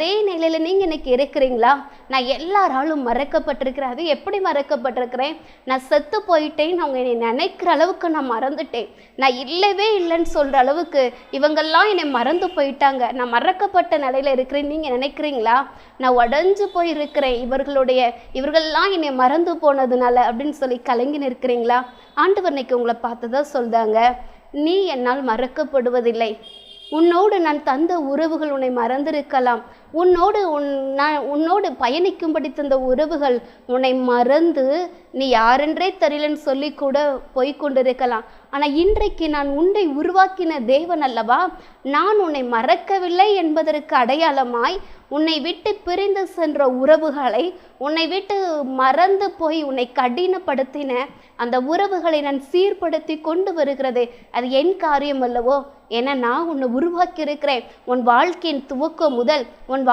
அதே நிலையில் நீங்க இன்னைக்கு இருக்கிறீங்களா? நான் எல்லாராலும் மறக்கப்பட்டிருக்கிறேன். அது எப்படி மறக்கப்பட்டிருக்கிறேன்? நான் செத்து போயிட்டேன். அவங்க என்னை நினைக்கிற அளவுக்கு நான் மறந்துட்டேன். நான் இல்லவே இல்லைன்னு சொல்ற அளவுக்கு இவங்கெல்லாம் என்னை மறந்து போயிட்டாங்க. நான் மறக்கப்பட்ட நிலையில இருக்கிறேன். நீங்க நினைக்கிறீங்களா? நான் உடஞ்சு போயிருக்கிறேன். இவர்களுடைய இவர்கள்லாம் என்னை மறந்து போனதுனால அப்படின்னு சொல்லி கலங்கி நிற்கிறீங்களா? ஆண்டவர் இன்னைக்கு உங்களை பார்த்துதான் சொல்றாங்க. நீ என்னால் மறக்கப்படுவதில்லை. உன்னோடு நான் தந்த உறவுகள் உன்னை மறந்திருக்கலாம். உன்னோடு உன் நான் உன்னோடு பயணிக்கும்படி தந்த உறவுகள் உன்னை மறந்து நீ யாரென்றே தெரியலன்னு சொல்லி கூட போய்கொண்டிருக்கலாம் ஆனால் இன்றைக்கு நான் உன்னை உருவாக்கின தேவன் அல்லவா? நான் உன்னை மறக்கவில்லை என்பதற்கு அடையாளமாய் உன்னை விட்டு பிரிந்து சென்ற உறவுகளை உன்னை விட்டு மறந்து போய் உன்னை கடினப்படுத்தின அந்த உறவுகளை நான் சீர்படுத்தி கொண்டு வருகிறதே அது என் காரியம் அல்லவோ? ஏன்னா நான் உன்னை உருவாக்கி இருக்கிறேன் உன் வாழ்க்கையின் துவக்கம் முதல் உன்